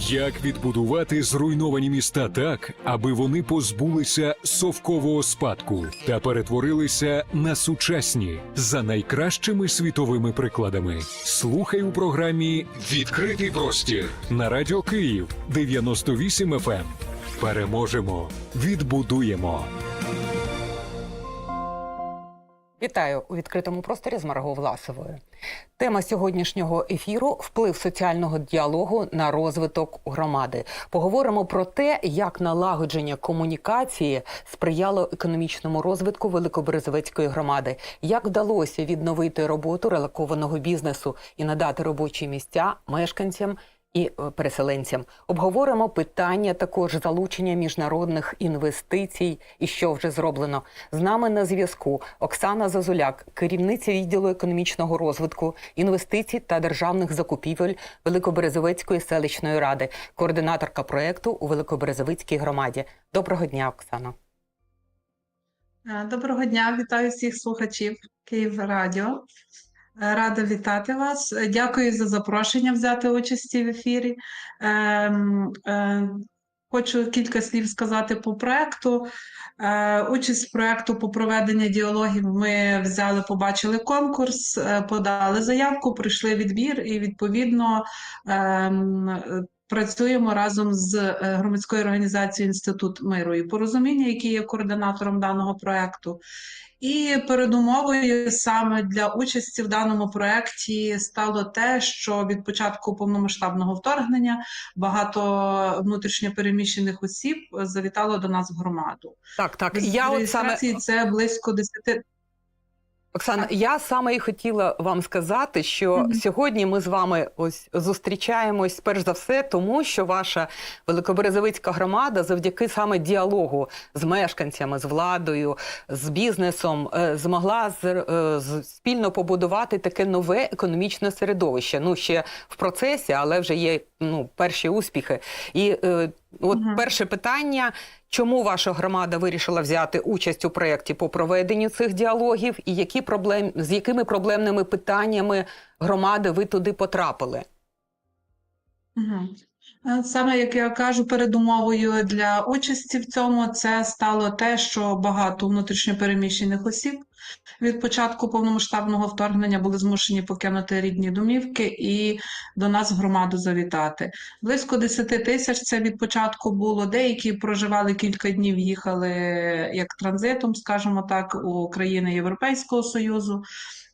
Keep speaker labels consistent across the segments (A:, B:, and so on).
A: Як відбудувати зруйновані міста так, аби вони позбулися совкового спадку та перетворилися на сучасні за найкращими світовими прикладами? Слухай у програмі Відкритий простір на радіо Київ 98 FM. ем. Переможемо, відбудуємо.
B: Вітаю у відкритому просторі з Марго Власовою. Тема сьогоднішнього ефіру вплив соціального діалогу на розвиток громади. Поговоримо про те, як налагодження комунікації сприяло економічному розвитку Великоберезовецької громади, як вдалося відновити роботу релокованого бізнесу і надати робочі місця мешканцям і е, переселенцям. Обговоримо питання також залучення міжнародних інвестицій і що вже зроблено. З нами на зв'язку Оксана Зазуляк, керівниця відділу економічного розвитку, інвестицій та державних закупівель Великоберезовецької селищної ради, координаторка проекту у Великоберезовицькій громаді. Доброго дня, Оксана.
C: Е, Доброго дня, вітаю всіх слухачів Київ Радіо. Рада вітати вас. Е, Дякую за запрошення взяти участі в ефірі. Ем, е, Хочу кілька слів сказати по проекту. Е, Участь в проекту по проведенню діалогів ми взяли, побачили конкурс, подали заявку, пройшли відбір і відповідно ем, працюємо разом з громадською організацією Інститут миру і порозуміння, який є координатором даного проекту. І передумовою саме для участі в даному проєкті стало те, що від початку повномасштабного вторгнення багато внутрішньопереміщених осіб завітало до нас в громаду.
B: Так, так. Я от саме
C: це близько 10
B: Оксана, я саме і хотіла вам сказати, що
C: Мгм.
B: сьогодні ми з вами ось зустрічаємось перш за все, тому що ваша великоберезовицька громада завдяки саме діалогу з мешканцями, з владою, з бізнесом е, змогла з, е, з- спільно побудувати таке нове економічне середовище. Ну ще в процесі, але вже є ну перші успіхи. І е, от
C: угу.
B: перше питання. Чому ваша громада вирішила взяти участь у проєкті по проведенню цих діалогів, і які проблем з якими проблемними питаннями громади ви туди потрапили?
C: Мгм. Е, Саме як я кажу, передумовою для участі в цьому це стало те, що багато внутрішньопереміщених осіб від початку повномасштабного вторгнення були змушені покинути рідні домівки і до нас в громаду завітати. Близько 10 тисяч це від початку було. Деякі проживали кілька днів, їхали як транзитом, скажімо так, у країни Європейського Союзу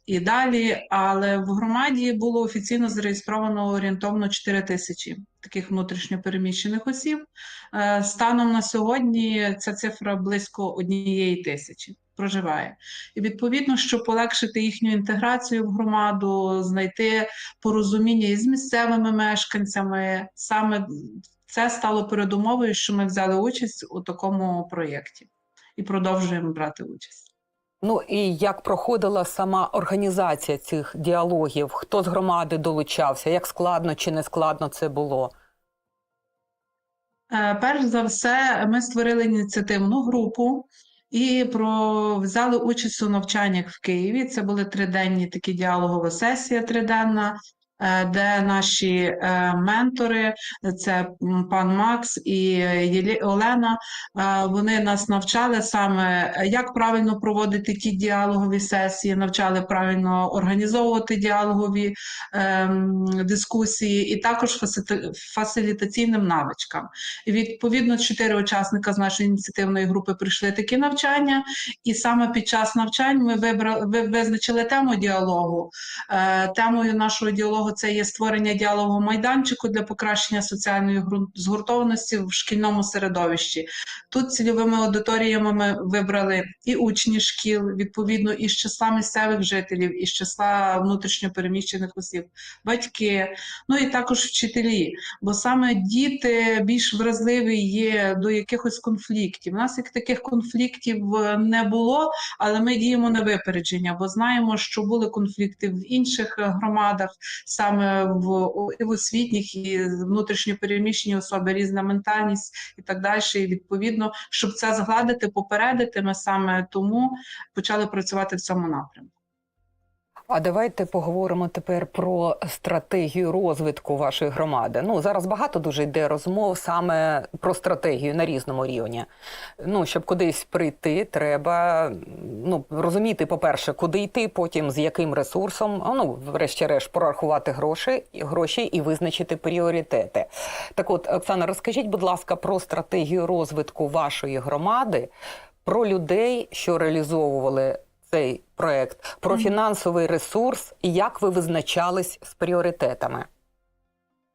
C: і далі. Але в громаді було офіційно зареєстровано орієнтовно 4 тисячі таких внутрішньопереміщених осіб. Е, Станом на сьогодні ця цифра близько однієї тисячі проживає. І відповідно, щоб полегшити їхню інтеграцію в громаду, знайти порозуміння із місцевими мешканцями, саме це стало передумовою, що ми взяли участь у такому проєкті і продовжуємо брати участь.
B: Ну і як проходила сама організація цих діалогів? Хто з громади долучався? Як складно чи не складно це було?
C: Е, Перш за все, ми створили ініціативну групу і про взяли участь у навчаннях в Києві. Це були триденні такі діалогова сесія триденна, де наші е, ментори, це пан Макс і Олена, е, вони нас навчали саме, е, як правильно проводити ті діалогові сесії, навчали правильно організовувати діалогові ем, дискусії, і також фасилітаційним навичкам. І відповідно чотири учасника з нашої ініціативної групи прийшли такі навчання, і саме під час навчань ми вибрали визначили тему діалогу. Е, Темою нашого діалогу це є створення діалогу майданчику для покращення соціальної згуртованості в шкільному середовищі. Тут цільовими аудиторіями ми вибрали і учні шкіл, відповідно, із числа місцевих жителів, із числа внутрішньопереміщених осіб, батьки, ну і також вчителі. Бо саме діти більш вразливі є до якихось конфліктів. У нас як таких конфліктів е, не було, але ми діємо на випередження, бо знаємо, що були конфлікти в інших е, громадах, саме в, і в освітніх, і внутрішньопереміщені особи, різна ментальність і так далі. І відповідно, щоб це згладити, попередити, ми саме тому почали працювати в цьому напрямку.
B: А давайте поговоримо тепер про стратегію розвитку вашої громади. Ну зараз багато дуже йде розмов саме про стратегію на різному рівні. Ну щоб кудись прийти, треба ну розуміти, по-перше, куди йти, потім з яким ресурсом. Ну, врешті-решт, прорахувати гроші, гроші і визначити пріоритети. Так, от, Оксана, розкажіть, будь ласка, про стратегію розвитку вашої громади, про людей, що реалізовували цей проект, про фінансовий ресурс і як ви визначались з пріоритетами.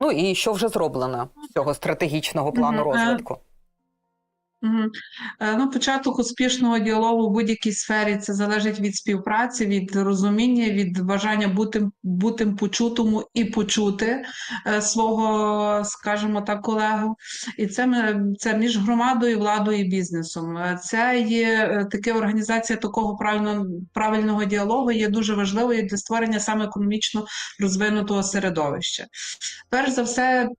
B: Ну і що вже зроблено з цього стратегічного плану
C: Е,
B: розвитку?
C: Е, Ну, початок успішного діалогу в будь-якій сфері це залежить від співпраці, від розуміння, від бажання бути, бути почутому і почути е, свого, скажімо так, колегу. І це, це між громадою, владою і бізнесом. Е, Це є таке організація такого правильного, правильного діалогу є дуже важливою для створення саме економічно розвинутого середовища. Перш за все,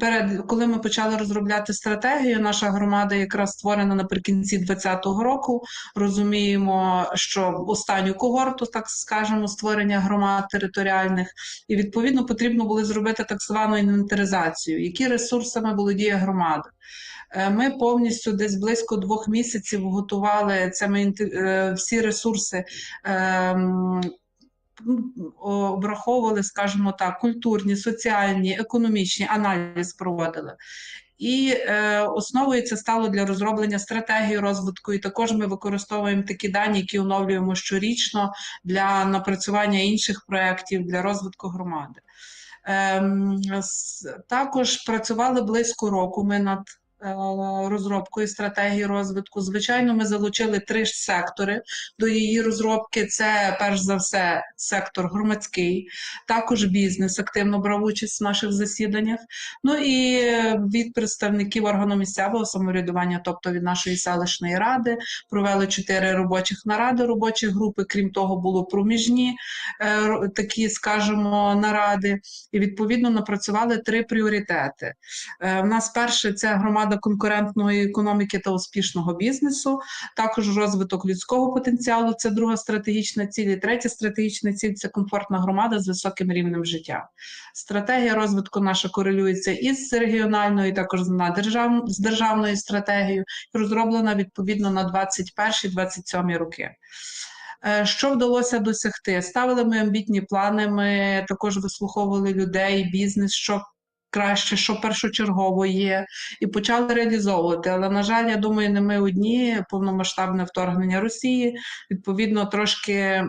C: перед коли ми почали розробляти стратегію, наша громада якраз створена наприкінці 2020 року. Розуміємо, що останню когорту, так скажемо, створення громад територіальних, і відповідно потрібно було зробити так звану інвентаризацію, які ресурсами володіє громада. Е, Ми повністю десь близько двох місяців готували це. Ми е, всі ресурси. Обраховували, скажімо так, культурні, соціальні, економічні аналіз проводили. І е, основою це стало для розроблення стратегії розвитку. І також ми використовуємо такі дані, які оновлюємо щорічно для напрацювання інших проєктів для розвитку громади. С- також працювали близько року. Ми над е, розробкою стратегії розвитку. Звичайно, ми залучили три сектори до її розробки. Це перш за все сектор громадський, також бізнес активно брав участь в наших засіданнях. Ну і від представників органу місцевого самоврядування, тобто від нашої селищної ради, провели чотири робочих наради, робочі групи. Крім того, було проміжні е, такі, скажімо, наради, і відповідно напрацювали три пріоритети. Е, В нас перше це громада конкурентної економіки та успішного бізнесу, також розвиток людського потенціалу. Це друга стратегічна ціль. І третя стратегічна ціль це комфортна громада з високим рівнем життя. Стратегія розвитку наша корелюється із регіональною, також на держав... з державною стратегією, розроблена відповідно на 21-27 роки. Е, Що вдалося досягти? Ставили ми амбітні плани. Ми також вислуховували людей, бізнес, що краще, що першочергово є, і почали реалізовувати. Але на жаль, я думаю, не ми одні. Повномасштабне вторгнення Росії відповідно трошки.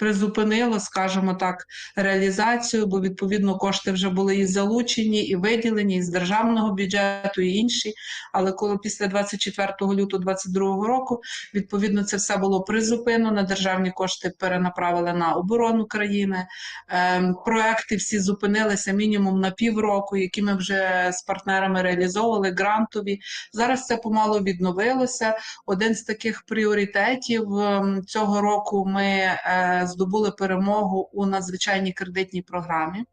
C: Призупинило, скажімо так, реалізацію, бо відповідно кошти вже були і залучені, і виділені і з державного бюджету, і інші. Але коли після 24 лютого 2022 року відповідно це все було призупинено, державні кошти перенаправили на оборону країни. Ем, проекти всі зупинилися мінімум на півроку, які ми вже з партнерами реалізовували, грантові. Зараз це помало відновилося. Один з таких пріоритетів ем, цього року ми е, здобули перемогу у надзвичайній кредитній програмі.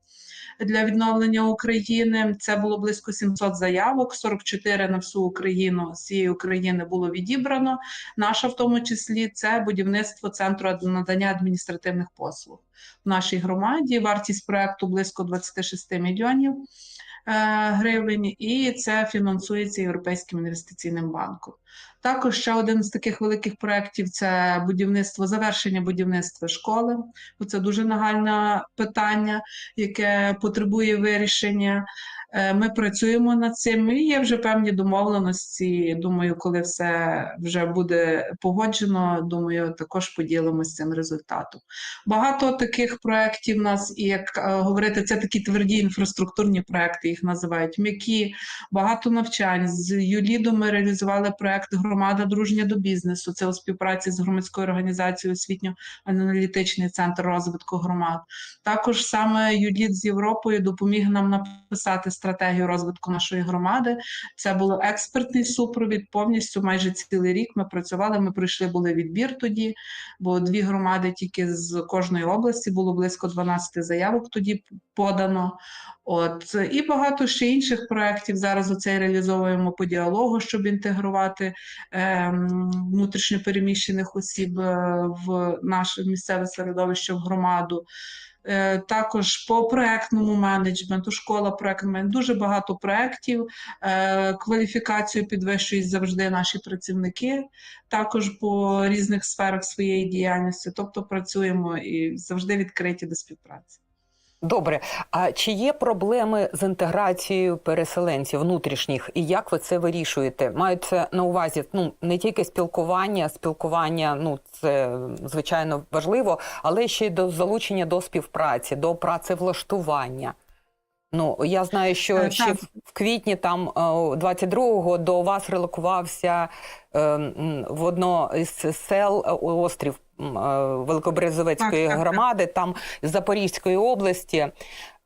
C: Для відновлення України це було близько 700 заявок, 44 на всю Україну з цієї України було відібрано. Наша в тому числі це будівництво центру надання адміністративних послуг в нашій громаді. Вартість проекту близько 26 мільйонів гривень, і це фінансується Європейським інвестиційним банком. Також ще один з таких великих проєктів це будівництво, завершення будівництва школи. Це дуже нагальне питання, яке потребує вирішення. Е, Ми працюємо над цим. І є вже певні домовленості. Думаю, коли все вже буде погоджено, думаю, також поділимося цим результатом. Багато таких проєктів у нас, і як е, говорити, це такі тверді інфраструктурні проєкти, їх називають м'які, багато навчань. З ЮЛІДом ми реалізували проєкт Громада дружня до бізнесу. Це у співпраці з громадською організацією освітньо-аналітичний центр розвитку громад. Також саме ЮЛІД з Європою допоміг нам написати стратегію стратегію розвитку нашої громади. Це було експертний супровід. Повністю майже цілий рік ми працювали. Ми пройшли були відбір тоді, бо дві громади тільки з кожної області було близько 12 заявок тоді подано. От і багато ще інших проєктів зараз оцей реалізовуємо по діалогу, щоб інтегрувати ем, внутрішньопереміщених осіб е, в наше місцеве середовище, в громаду. Е, Також по проектному менеджменту, школа проектмент, дуже багато проєктів, е, кваліфікацію підвищують завжди наші працівники, також по різних сферах своєї діяльності. Тобто працюємо і завжди відкриті до співпраці.
B: Добре. А чи є проблеми з інтеграцією переселенців внутрішніх, і як ви це вирішуєте? Мається на увазі ну не тільки спілкування, спілкування, ну це звичайно важливо, але ще й до залучення до співпраці, до працевлаштування. Ну я знаю, що
C: Е,
B: ще в квітні, там е, 22-го до вас релокувався е, в одно із сел е, острів Великобрезовецької
C: Так, так, так.
B: громади, там з Запорізької області.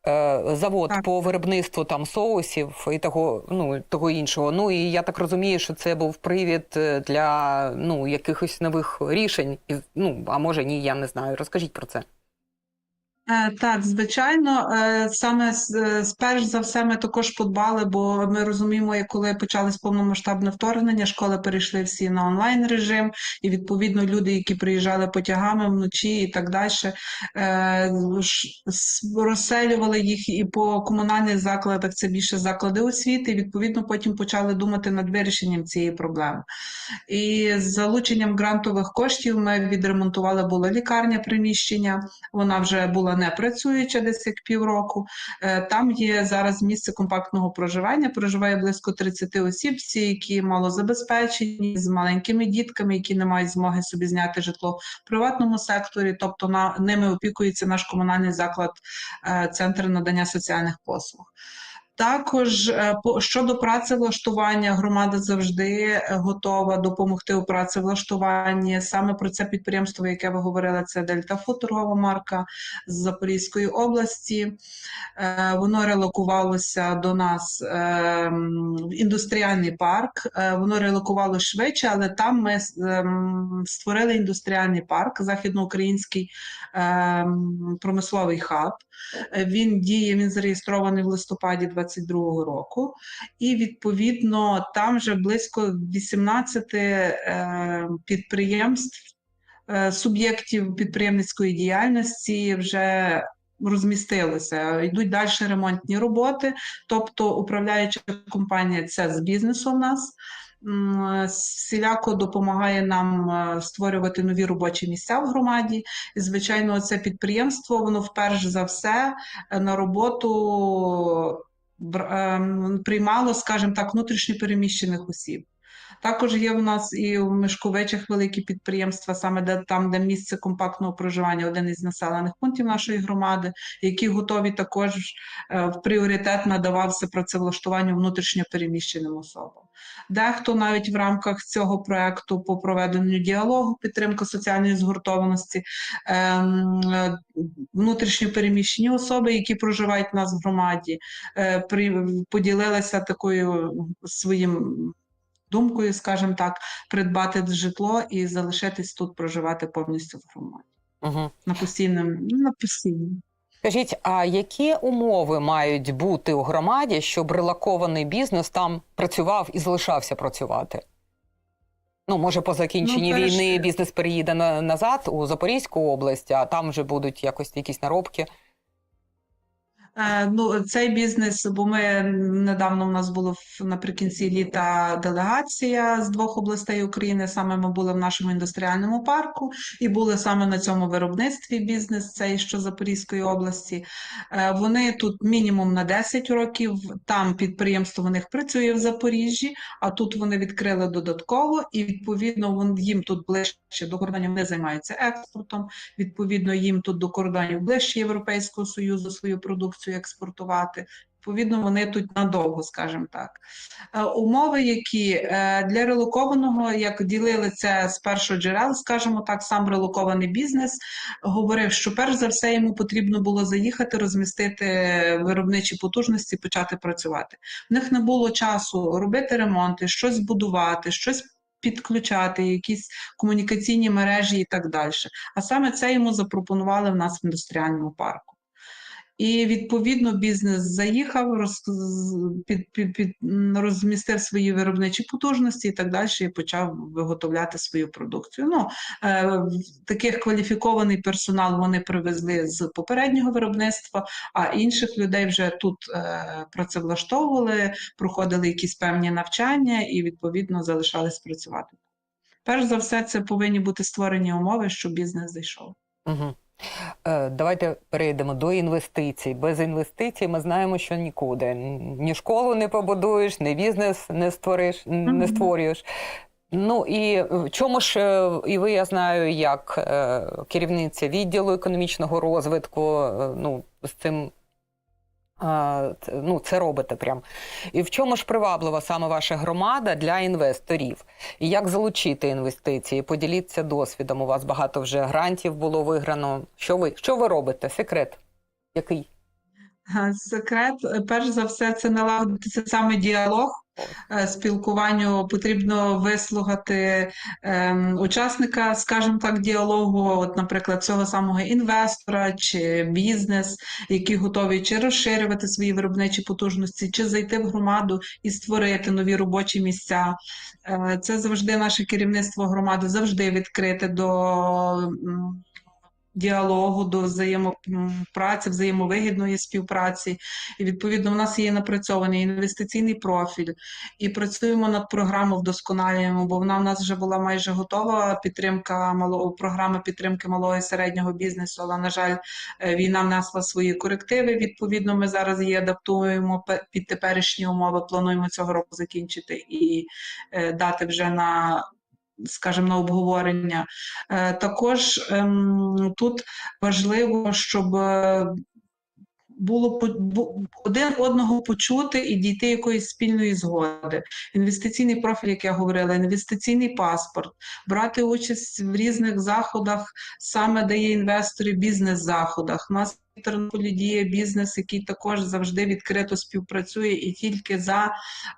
B: е, Завод
C: Так.
B: по виробництву там соусів і того, ну того іншого. Ну і я так розумію, що це був привід е, для ну якихось нових рішень. Ну а може ні, я не знаю. Розкажіть про це.
C: Е, Так, звичайно, Е, саме з- е, сперш за все ми також подбали, бо ми розуміємо, як коли почалось повномасштабне вторгнення, школи перейшли всі на онлайн режим, і відповідно люди, які приїжджали потягами вночі і так далі, розселювали їх і по комунальних закладах. Це більше заклади освіти. І відповідно потім почали думати над вирішенням цієї проблеми. І з залученням грантових коштів ми відремонтували була лікарня приміщення. Вона вже була не працююча десь як півроку. Е, Там є зараз місце компактного проживання. Проживає близько 30 осіб, всі, які малозабезпечені, з маленькими дітками, які не мають змоги собі зняти житло в приватному секторі. Тобто на ними опікується наш комунальний заклад, е, центр надання соціальних послуг. Також е, щодо працевлаштування, громада завжди е, готова допомогти у працевлаштуванні. Саме про це підприємство, яке ви говорили, це Дельта Фуд, торгова марка з Запорізької області. Е, Воно релокувалося до нас в індустріальний парк. Воно релокувало швидше, але там ми створили індустріальний парк, західноукраїнський промисловий хаб. Він діє, він зареєстрований в листопаді 22-го року, і відповідно там вже близько 18 е, підприємств, е, суб'єктів підприємницької діяльності вже розмістилися. Йдуть далі ремонтні роботи, тобто управляюча компанія це з бізнесу в нас. Всіляко допомагає нам е, створювати нові робочі місця в громаді. І, звичайно, це підприємство, воно вперше за все е, на роботу приймало, скажімо так, внутрішньопереміщених осіб. Також є в нас і в Мешковичах великі підприємства, саме де там, де місце компактного проживання, один із населених пунктів нашої громади, які готові також е, в пріоритет надавався працевлаштуванню внутрішньопереміщеним особам. Дехто навіть в рамках цього проекту по проведенню діалогу, підтримка соціальної згуртованості, ем, внутрішньопереміщені особи, які проживають в нас в громаді, е, поділилися такою своїм думкою, скажімо так, придбати житло і залишитись тут проживати повністю в громаді.
B: Угу.
C: На постійному, ну, на постійному.
B: Скажіть, а які умови мають бути у громаді, щоб релакований бізнес там працював і залишався працювати? Ну, може, по закінченні
C: Ну,
B: війни бізнес переїде на, назад у Запорізьку область, а там вже будуть якось якісь наробки.
C: Е, Ну, цей бізнес, бо ми недавно у нас було наприкінці літа делегація з двох областей України. Саме ми були в нашому індустріальному парку і були саме на цьому виробництві бізнес, цей що Запорізької області. Е, Вони тут мінімум на 10 років. Там підприємство в них працює в Запоріжжі, а тут вони відкрили додатково, і відповідно їм тут ближче до кордонів вони займаються експортом. Відповідно, їм тут до кордонів ближче Європейського Союзу свою продукцію експортувати. відповідно, вони тут надовго, скажімо так. Е, Умови, які е, для релокованого, як ділили це з першого джерел, скажімо так, сам релокований бізнес говорив, що перш за все йому потрібно було заїхати, розмістити виробничі потужності, почати працювати. В них не було часу робити ремонти, щось будувати, щось підключати, якісь комунікаційні мережі і так далі. А саме це йому запропонували в нас в індустріальному парку. І відповідно бізнес заїхав, роз, під, під, під, розмістив свої виробничі потужності і так далі, і почав виготовляти свою продукцію. Ну, е, таких кваліфікований персонал вони привезли з попереднього виробництва, а інших людей вже тут е, працевлаштовували, проходили якісь певні навчання і відповідно залишались працювати. Перш за все, це повинні бути створені умови, щоб бізнес зайшов.
B: Угу. Е, давайте перейдемо до інвестицій. Без інвестицій ми знаємо, що нікуди. Ні школу не побудуєш, ні бізнес не створиш, не створюєш. Ну і в чому ж е, і ви, я знаю, як е, керівниця відділу економічного розвитку, ну з цим. Ну, це робите прям. І в чому ж приваблива саме ваша громада для інвесторів? І як залучити інвестиції? Поділіться досвідом. У вас багато вже грантів було виграно. Що ви, що ви робите? Секрет? Який?
C: Секрет, перш за все, це налагодити саме діалог. Е, Спілкуванню потрібно вислухати ем, учасника, скажімо так, діалогу, от, наприклад, цього самого інвестора чи бізнес, які готові чи розширювати свої виробничі потужності, чи зайти в громаду і створити нові робочі місця. Е, Це завжди наше керівництво громади завжди відкрите до діалогу, до взаємопраці, взаємовигідної співпраці. І відповідно в нас є напрацьований інвестиційний профіль, і працюємо над програмою, вдосконалюємо, бо вона в нас вже була майже готова. Підтримка малого програма підтримки малого і середнього бізнесу. Але на жаль, е, війна внесла свої корективи. Відповідно, ми зараз її адаптуємо під теперішні умови. Плануємо цього року закінчити і е, дати вже на. Скажімо, на обговорення. Е, Також ем, тут важливо, щоб е, було один одного почути і дійти якоїсь спільної згоди. Інвестиційний профіль, як я говорила, інвестиційний паспорт, брати участь в різних заходах, саме де є інвестори, бізнес-заходах. У Тернополі діє бізнес, який також завжди відкрито співпрацює і тільки за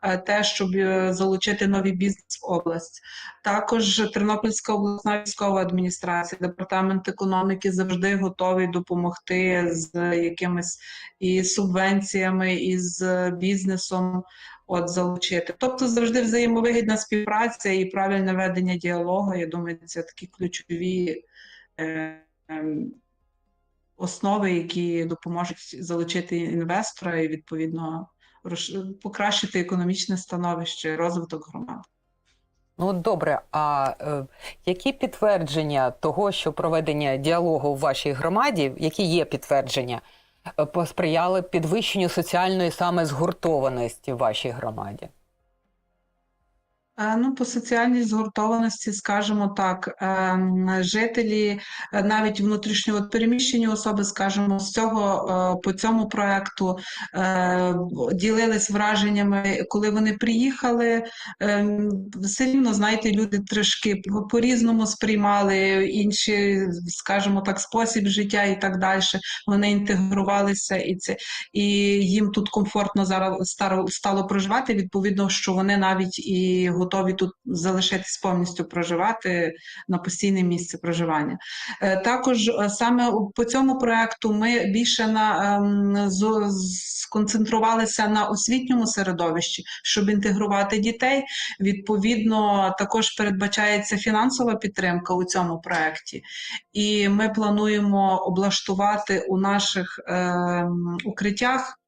C: е, те, щоб е, залучити новий бізнес в область. Також Тернопільська обласна військова адміністрація, департамент економіки завжди готовий допомогти з якимись і субвенціями, і з бізнесом. От залучити. Тобто завжди взаємовигідна співпраця і правильне ведення діалогу. Я думаю, це такі ключові е, ем, основи, які допоможуть залучити інвестора і відповідно покращити економічне становище, розвиток громади.
B: Ну добре. А е, які підтвердження того, що проведення діалогу в вашій громаді, які є підтвердження, е, посприяли підвищенню соціальної саме згуртованості в вашій громаді?
C: Е, Ну, по соціальній згуртованості, скажімо так, ем, жителі, е, навіть внутрішньо переміщені особи, скажімо, з цього е, по цьому проекту ділились враженнями, коли вони приїхали. ем, Все рівно, знаєте, люди трошки по- по-різному сприймали інші, скажімо так, спосіб життя і так далі. Вони інтегрувалися, і це і їм тут комфортно зараз стало проживати. Відповідно, що вони навіть і готові тут залишитись повністю проживати на постійне місце проживання. Е, Також е, саме по цьому проекту ми більше на ем, сконцентрувалися на освітньому середовищі, щоб інтегрувати дітей. Відповідно, також передбачається фінансова підтримка у цьому проекті, і ми плануємо облаштувати у наших ем, укриттях.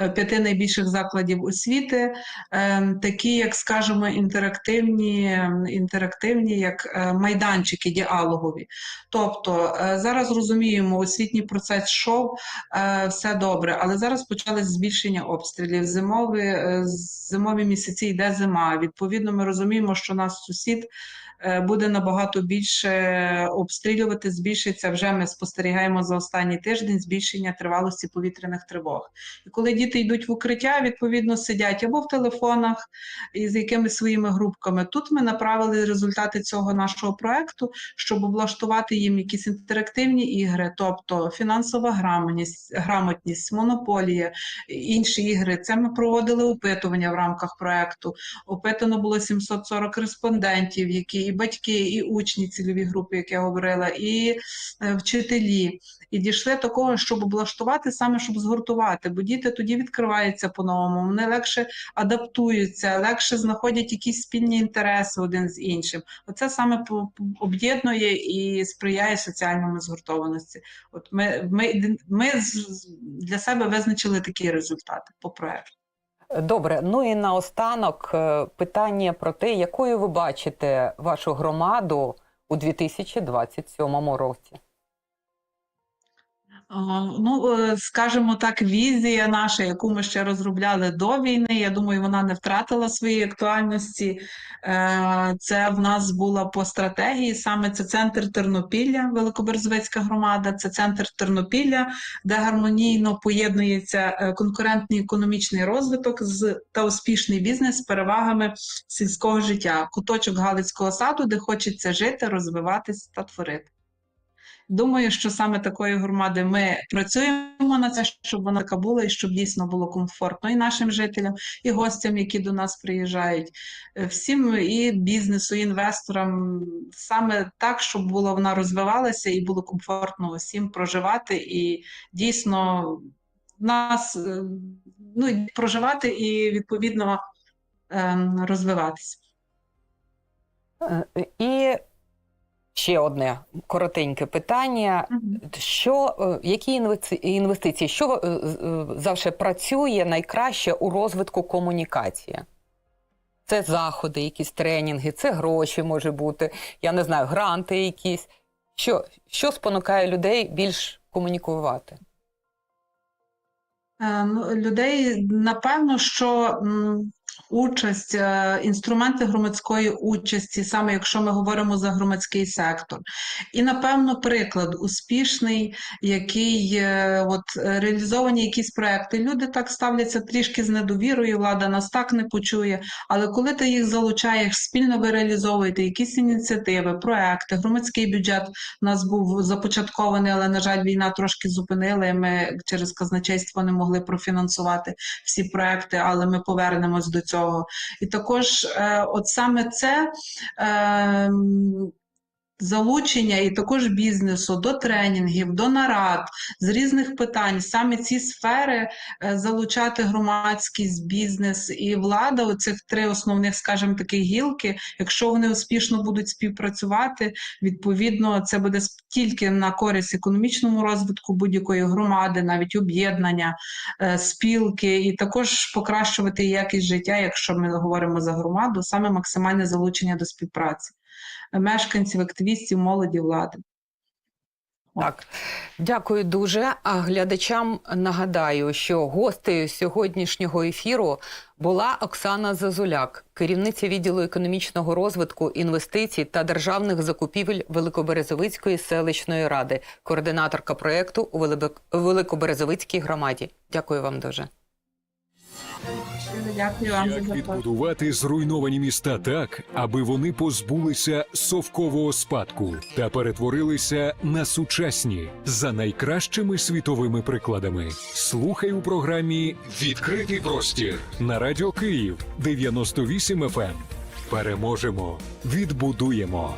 C: Е, П'яти найбільших закладів освіти, ем, такі, як скажімо, інтерактивні, інтерактивні як е, майданчики діалогові. Тобто е, зараз розуміємо, освітній процес йшов, е, все добре, але зараз почалось збільшення обстрілів. Зимові, е, зимові місяці йде зима. Відповідно, ми розуміємо, що наш сусід е, буде набагато більше обстрілювати. Збільшиться вже. Ми спостерігаємо за останній тиждень збільшення тривалості повітряних тривог. І коли діти йдуть в укриття, відповідно сидять або в телефонах і з якимись своїми групками. Тут ми направили результати цього нашого проекту, щоб облаштувати їм якісь інтерактивні ігри, тобто фінансова грамотність, грамотність, монополія, інші ігри. Це ми проводили опитування в рамках проекту. Опитано було 740 респондентів, які і батьки, і учні цільові групи, як я говорила, і е, вчителі. І дійшли до такого, щоб облаштувати саме, щоб згуртувати, бо діти тоді відкриваються по-новому, вони легше адаптуються, легше знаходять якісь спільні інтереси один з іншим. Оце саме об'єднує і сприяє соціальному згуртованості. От ми, ми, ми для себе визначили такі результати по проекту.
B: Добре, ну і наостанок е, питання про те, якою ви бачите вашу громаду у 2027 році.
C: А, Ну, е, скажімо так, візія наша, яку ми ще розробляли до війни, я думаю, вона не втратила своєї актуальності. Е, Це в нас була по стратегії. Саме це центр Тернопілля, Великоберезовецька громада, це центр Тернопілля, де гармонійно поєднується е, конкурентний економічний розвиток з та успішний бізнес з перевагами сільського життя. Куточок Галицького саду, де хочеться жити, розвиватися та творити. Думаю, що саме такої громади ми працюємо на це, щоб вона така була і щоб дійсно було комфортно і нашим жителям, і гостям, які до нас приїжджають, е, всім і бізнесу, і інвесторам, саме так, щоб була вона розвивалася і було комфортно усім проживати і дійсно нас е, ну, проживати і відповідно ем, розвиватися.
B: Е, І ще одне коротеньке питання. Що, е, які інвестиції, що е, е, завжди працює найкраще у розвитку комунікації? Це заходи, якісь тренінги, це гроші може бути, я не знаю, гранти якісь. Що, що спонукає людей більш комунікувати?
C: Ну, Людей, напевно, що участь, е, інструменти громадської участі, саме якщо ми говоримо за громадський сектор. І, напевно, приклад успішний, який е, от, е, реалізовані якісь проекти. Люди так ставляться трішки з недовірою, влада нас так не почує. Але коли ти їх залучаєш, спільно ви реалізовуєте якісь ініціативи, проекти, громадський бюджет у нас був започаткований, але, на жаль, війна трошки зупинила, і ми через казначейство не могли профінансувати всі проекти, але ми повернемось до цього. І також, е, от саме це. Е, Залучення і також бізнесу до тренінгів, до нарад з різних питань, саме ці сфери е, залучати громадськість, бізнес і влада. Оцих три основних, скажімо, такі гілки. Якщо вони успішно будуть співпрацювати, відповідно це буде тільки на користь економічному розвитку будь-якої громади, навіть об'єднання, е, спілки, і також покращувати якість життя, якщо ми говоримо за громаду, саме максимальне залучення до співпраці мешканців, активістів, молоді, влади.
B: Так, дякую дуже. А глядачам нагадаю, що гостею сьогоднішнього ефіру була Оксана Зазуляк, керівниця відділу економічного розвитку, інвестицій та державних закупівель Великоберезовицької селищної ради, координаторка проєкту у Великоберезовицькій громаді. Дякую вам дуже.
C: Дякую вам за
A: Як
C: запрошення.
A: відбудувати зруйновані міста так, аби вони позбулися совкового спадку та перетворилися на сучасні за найкращими світовими прикладами. Слухай у програмі Відкритий простір на радіо Київ 98 FM. Переможемо, відбудуємо.